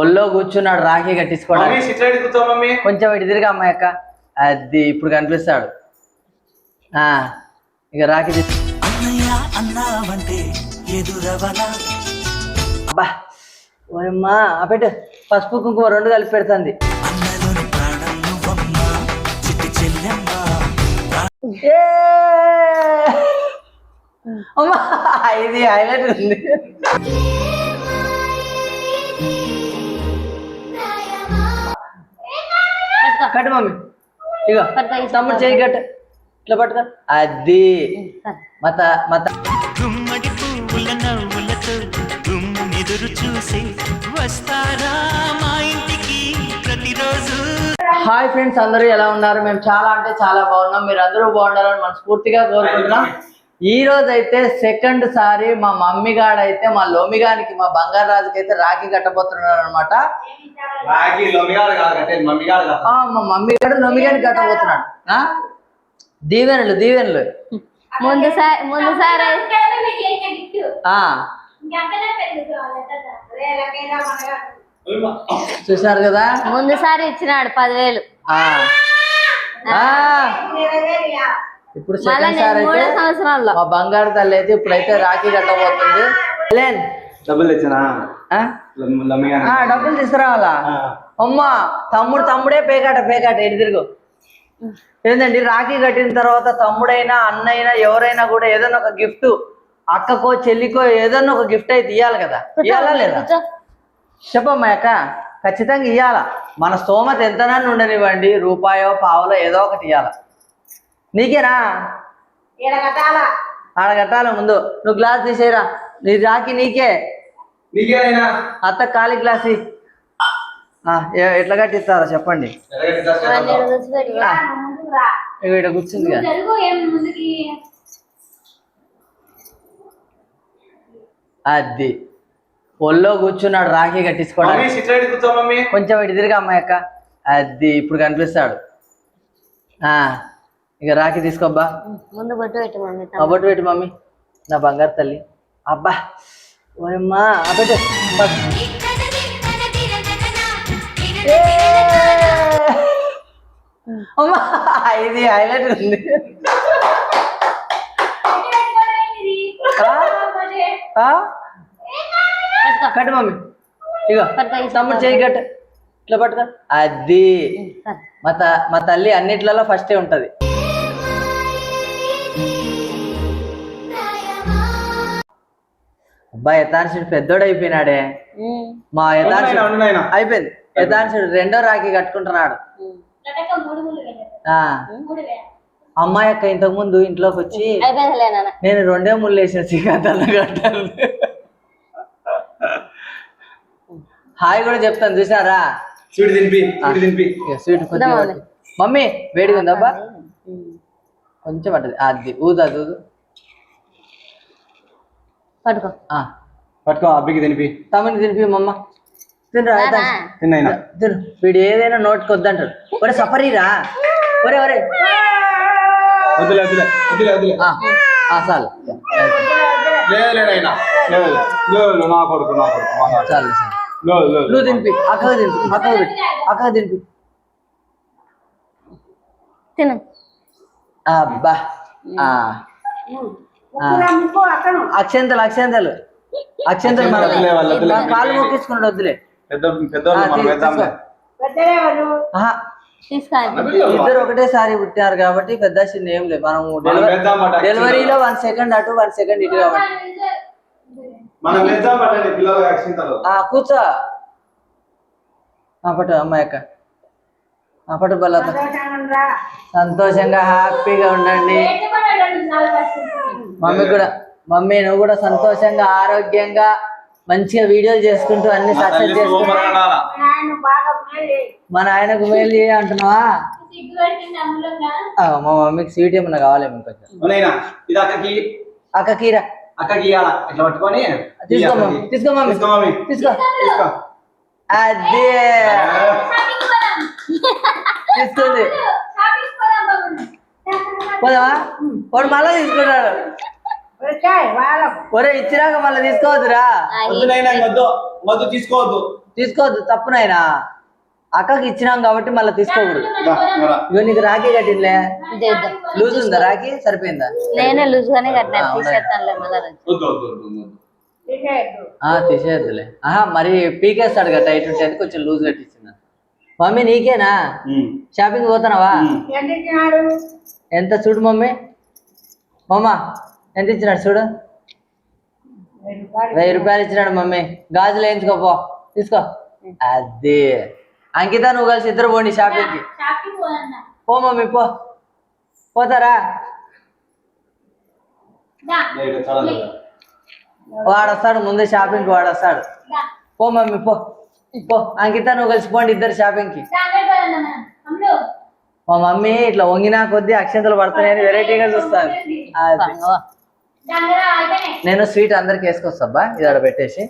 ఒళ్ళో కూర్చున్నాడు రాఖీ కట్టించుకోవడానికి. కొంచెం ఇటు తిరిగి అమ్మాయి అక్క. అది ఇప్పుడు కనిపిస్తాడు. ఆ ఇక రాఖీ తీసు అన్నయ్య అన్నావంటే ఎదురవనా. అబ్బా ఓయమ్మా పెట్టు. పసుపు కుంకుమ రెండు కలిపి పెడుతుంది! అమ్మా ఇది హైలైట్ ఉంది. కట్టు మమ్మీ. ఇగో ఈ తమ్ముడు చేయి కట్టు. ఇట్లా పట్టుకో. అది. సరే. మత మత. గుమ్మడి పువ్వుల నవ్వులతో గుమ్మెదురు చూసి వస్తారా మా ఇంటికి ప్రతిరోజు? హాయ్ ఫ్రెండ్స్ అందరూ ఎలా ఉన్నారు? మేము చాలా అంటే చాలా బాగున్నాం. మీరు అందరూ బాగుండాలని మనస్ఫూర్తిగా కోరుకుంటున్నాం. ఈ రోజు అయితే సెకండ్ సారి మా మమ్మీ గాడు అయితే మా లోమిగానికి మా బంగారు రాజుకి అయితే రాఖీ కట్టబోతున్నాడు అనమాట మా మమ్మీ గారు లోమిగానికి కట్టబోతున్నాడు. ఆ? దీవెనలు దీవెనలు. ముందు సారి ముందు సారి. ఆ. చూసినారు కదా? ముందు సారి ఇచ్చినాడు పదివేలు. ఆ. ఆ. ఇప్పుడు సెకండ్ సారి అయితే సంవత్సరంలో. మా బంగారు తల్లి అయితే ఇప్పుడైతే రాఖీ కట్టబోతుంది. లేన్. డబ్బులు తెచ్చినా? తీసుకురావాలా? అమ్మా తమ్ముడు తమ్ముడే పేకాట పేకాట ఎటు తిరుగు. ఏంటండి రాఖీ కట్టిన తర్వాత తమ్ముడైనా అన్నైనా ఎవరైనా కూడా ఏదైనా ఒక గిఫ్ట్ అక్కకో చెల్లికో ఏదైనా ఒక గిఫ్ట్ అయితే ఇవ్వాలి కదా. ఇవ్వాలా లేదా. చెప్పమ్మా అక్క ఖచ్చితంగా ఇవ్వాలా మన స్తోమత ఎంతనని ఉండనివ్వండి రూపాయో పావులో ఏదో ఒకటి ఇవ్వాల నీకేనా? ఆడ కట్టాలి ముందు. నువ్వు గ్లాస్ తీసేయరా. నీ రాఖీ నీకే. అత్త ఖాళీ గ్లాస్ ఎట్లా కట్టిస్తారో చెప్పండి. ఇక్కడ కూర్చుంది అది. ఒళ్ళో కూర్చున్నాడు రాఖీ మమ్మీ కట్టించుకోవడానికి కొంచెం ఇటు తిరిగి అమ్మాయి అక్క. అది ఇప్పుడు కనిపిస్తాడు. ఆ. ఇక రాఖీ తీసుకోబ్బా. ముందు బొట్టు పెట్టు మమ్మీ అబ్బట్టు పెట్టు మమ్మీ. నా బంగారు తల్లి. అబ్బా. ఓయమ్మా ఆ. ఏ! అమ్మా ఇది హైలైట్ ఉంది. ఆ? ఆ? కట్టు మమ్మీ. ఇగో తమ్ముడు చేయి కట్టు. ఇట్లా పట్టుకో. అది. మా తల్లి అన్నిట్లలో ఫస్టే ఉంటది. అబ్బా యథాన్సుడు పెద్దోడు అయిపోయినాడే. మా నాయనా. అయిపోయింది. యథాన్సుడు రెండో రాఖీ కట్టుకుంటున్నాడు. అమ్మాయి అక్క ఇంతకు ముందు ఇంట్లోకి వచ్చి నేను రెండే ముళ్ళు వేసిన శ్రీకాంతాన్ని కట్టాను హాయ్ కూడా చెప్తాను చూసారా స్వీట్ తినిపి స్వీట్. మమ్మీ వేడిగా ఉందబ్బా ఉమ్. కొంచెం పట్టదు. అది ఊదా ఊదు. పట్టుకో. ఆ, పట్టుకో అబ్బికి తినిపి. తమ్ముని తినిపి మమ్మ. తినరా నానా? తిన్నైనా తిను వీడు ఏదైనా నోటికి వద్దంటాడు. ఒరే సఫరీరా ఒరే ఒరే. వద్దులే ఆ, ఆ, చాలు. లేదు లేదైనా లేదు లేదు నా కొడుకు నా కొడుకు. చాలు నువ్వు తినిపి తినిపి పెట్టి తినిపి తిను. అబ్బా. అక్షంతలు అక్షంతలు. అక్షంతలు కాళ్ళు మొక్కించుకున్నాడు వద్దులే. ఇద్దరు ఒకటేసారి పుట్టారు కాబట్టి పెద్ద చిన్న ఏం లేదు. మనం డెలివరీలో వన్ సెకండ్ అటు వన్ సెకండ్ ఇటు కాబట్టి. మనం వేద్దాం పట్టండి పిల్లలు యాక్సిడెంట్ ఆ కూర్చో. ఆ పట్టు అమ్మాయి అక్క. ఆ పట్టు బల్లత సంతోషంగా హ్యాపీగా ఉండండి. మమ్మీ కూడా మమ్మీ నువ్వు కూడా సంతోషంగా ఆరోగ్యంగా మంచిగా వీడియోలు చేసుకుంటూ అన్ని సక్సెస్ చేసుకుంటూ మా నాయనకు మేలు చేయ అంటున్నావా? ఆ, మా మమ్మీకి స్వీట్ ఏమన్నా కావాలేమో కొంచెం. నైనా ఇది అక్కకి. అక్క కీరా. అక్కకి ఇవ్వాలా ఇట్లా పట్టుకొని తీసుకో ఇయ్యి మమ్మీ అక్కకి. తీసుకో మమ్మీ. తీసుకో మమ్మీ. తీసుకో. తీసుకో. అదే. తీసుకుంది వాడు మళ్ళా తీసుకున్నాడు ఒరే ఇచ్చినాక మళ్ళీ తీసుకోవద్దురా. వద్దు తీసుకోవద్దు. తీసుకోవద్దు తప్పు నాయనా. అక్కకి ఇచ్చినాం కాబట్టి మళ్ళీ తీసుకోకూడదు. ఇగో నీకు రాఖీ కట్టిందిలే. లూజ్ ఉందా రాఖీ? సరిపోయిందా? నేనే లూజ్ గానే తీసేయద్దులే. ఆహా మరి పీకేస్తాడు కదా టైట్ ఉంటుంది కొంచెం లూజ్ కట్టించింది మమ్మీ నీకేనా. షాపింగ్ పోతున్నావా. ఎంత చూడు మమ్మీ. మమ్మ ఎంత ఇచ్చినాడు చూడు? వెయ్యి రూపాయలు ఇచ్చినాడు మమ్మీ. గాజులు వేయించుకోపో తీసుకో. అది. అంకిత నువ్వు కలిసి ఇద్దరు పోండి షాపింగ్కి. పో మమ్మీ పో. పోతారా? లేదు, చాలా లేదు. వాడు వస్తాడు ముందే షాపింగ్కి వాడు వస్తాడు పో మమ్మీ పో. పో. అంకిత నువ్వు కలిసి పోండి ఇద్దరు షాపింగ్కి. మా మమ్మీ ఇట్లా వంగినా కొద్దీ అక్షంతలు పడుతున్నాయని వెరైటీగా చూస్తాను. నేను స్వీట్ అందరికి వేసుకొస్తాబ్బా ఇది ఆడ పెట్టేసి.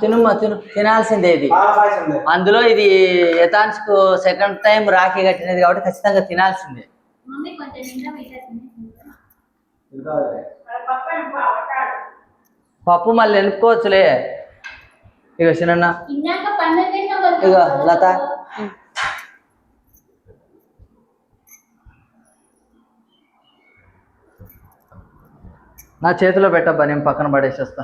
తినుమ్మా తిను తినాల్సిందే ఇది. అందులో ఇది యథాన్స్కు సెకండ్ టైం రాఖీ కట్టినది కాబట్టి ఖచ్చితంగా తినాల్సిందే. పప్పు మళ్ళీ ఎనుకోవచ్చులే ఇక చిన్న ఇగో లత. నా చేతిలో పెట్టబ్బా నేను పక్కన పడేసేస్తా.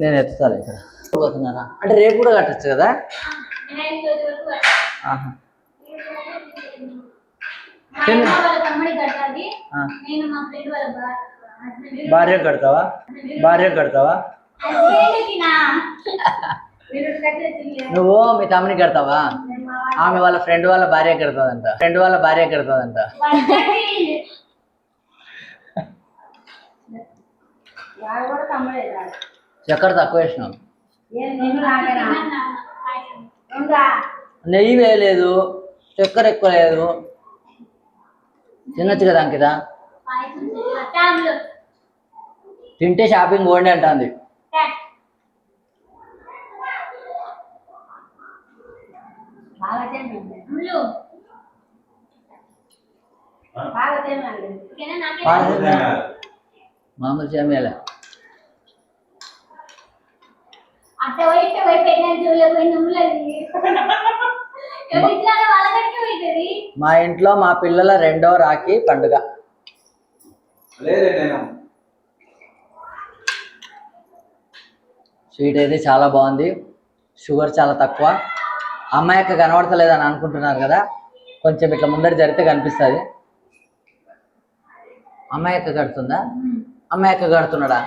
నేను ఎత్తుతాను ఇక్కడ. పోతున్నారా అంటే రేపు కూడా కట్టచ్చు కదా? భార్య కడతావా? భార్య కడతావా హస్బెండ్కి నా మీరు కట్టేసి నువ్వు మీ తమ్ముని కడతావా? ఆమె వాళ్ళ ఫ్రెండ్ వాళ్ళ భార్య కడతాదంట. ఫ్రెండ్ వాళ్ళ భార్య కడతాదంట. వాడు కూడా తమ్ముడే రాడు. చక్కెర తక్కువ వేసినాం. నెయ్యి వేయలేదు చక్కెర ఎక్కువ లేదు. తినొచ్చు కదా అంకిత? తింటే షాపింగ్ పోండి అంటుంది ట్యాబ్ బాగా తినండి. ముళ్ళు బాగా తినండి. ఓకేనా నాకే బాగా మామూలు అట్ట పోయి ఇట్ట పోయి పెట్టిన పోయి మా ఇంట్లో మా పిల్లల రెండో రాఖీ పండుగ. స్వీట్ అయితే చాలా బాగుంది. షుగర్ చాలా తక్కువ. అమ్మాయి యొక్క కనబడతలేదని అనుకుంటున్నారు కదా కొంచెం ఇట్లా ముందర జరిగితే కనిపిస్తుంది. అమ్మాయి యొక్క కడుతుందా? అమ్మాయి యొక్క కడుతున్నాడా?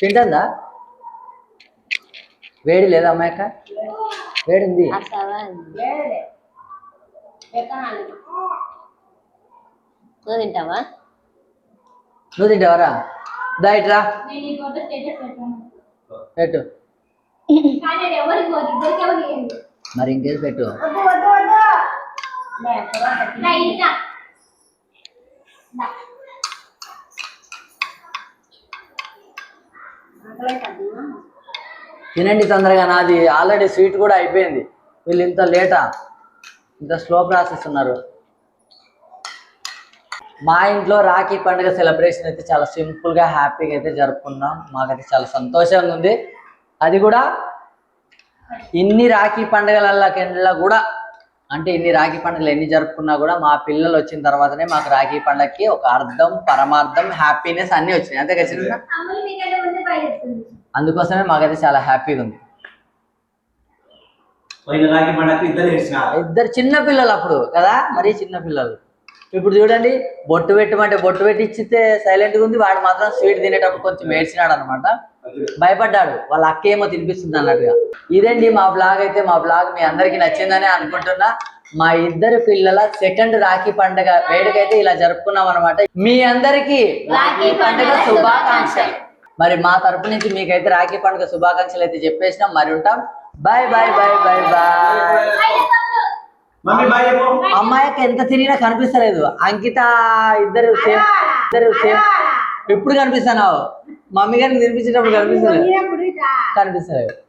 తింటుందా? వేడి లేదా అమ్మాయిక యొక్క వేడి ఉంది తింటావా? నువ్వు తింటావరా? దా ఇట్రా నేను ఈ ఫోటో స్టేటస్ పెట్టాను పెట్టు. మరి ఇంకేది పెట్టు. తినండి తొందరగా నాది ఆల్రెడీ స్వీట్ కూడా అయిపోయింది. వీళ్ళు ఇంత లేటా ఇంత స్లో ప్రాసెస్ ఉన్నారు. మా ఇంట్లో రాఖీ పండుగ సెలబ్రేషన్ అయితే చాలా సింపుల్గా హ్యాపీగా అయితే జరుపుకున్నాం. మాకైతే చాలా సంతోషంగా ఉంది. అది కూడా ఇన్ని రాఖీ పండుగలకెళ్ళ కూడా అంటే ఇన్ని రాఖీ పండుగలు ఎన్ని జరుపుకున్నా కూడా మా పిల్లలు వచ్చిన తర్వాతనే మాకు రాఖీ పండుగకి ఒక అర్థం పరమార్థం హ్యాపీనెస్ అన్నీ వచ్చినాయి. అంతే కదా అందుకోసమే మాకైతే చాలా హ్యాపీగా ఉంది. ఇద్దరు చిన్న పిల్లలు అప్పుడు కదా? మరీ చిన్న పిల్లలు. ఇప్పుడు చూడండి బొట్టు పెట్టమంటే బొట్టు పెట్టి ఇచ్చితే సైలెంట్గా ఉంది వాడు మాత్రం స్వీట్ తినేటప్పుడు కొంచెం ఏడ్చినాడు అనమాట భయపడ్డాడు వాళ్ళ అక్క ఏమో తినిపిస్తుంది అన్నట్టుగా. ఇదండి మా బ్లాగ్ అయితే మా బ్లాగ్ మీ అందరికి నచ్చిందని అనుకుంటున్నా. మా ఇద్దరు పిల్లల సెకండ్ రాఖీ పండుగ వేడుకైతే ఇలా జరుపుకున్నాం అనమాట మీ అందరికి రాఖీ పండుగ శుభాకాంక్షలు. మరి మా తరపు నుంచి మీకైతే రాఖీ పండుగ శుభాకాంక్షలు అయితే చెప్పేసినాం. మరి ఉంటాం. Bye bye bye bye bye అమ్మాయికి ఎంత తిరిగినా కనిపిస్తలేదు. అంకిత ఇద్దరు సేమ్ ఇద్దరు సేమ్ ఎప్పుడు కనిపిస్తున్నావు మమ్మీ గారిని తినిపించేటప్పుడు కనిపిస్తలేదు. కనిపిస్తలేదు.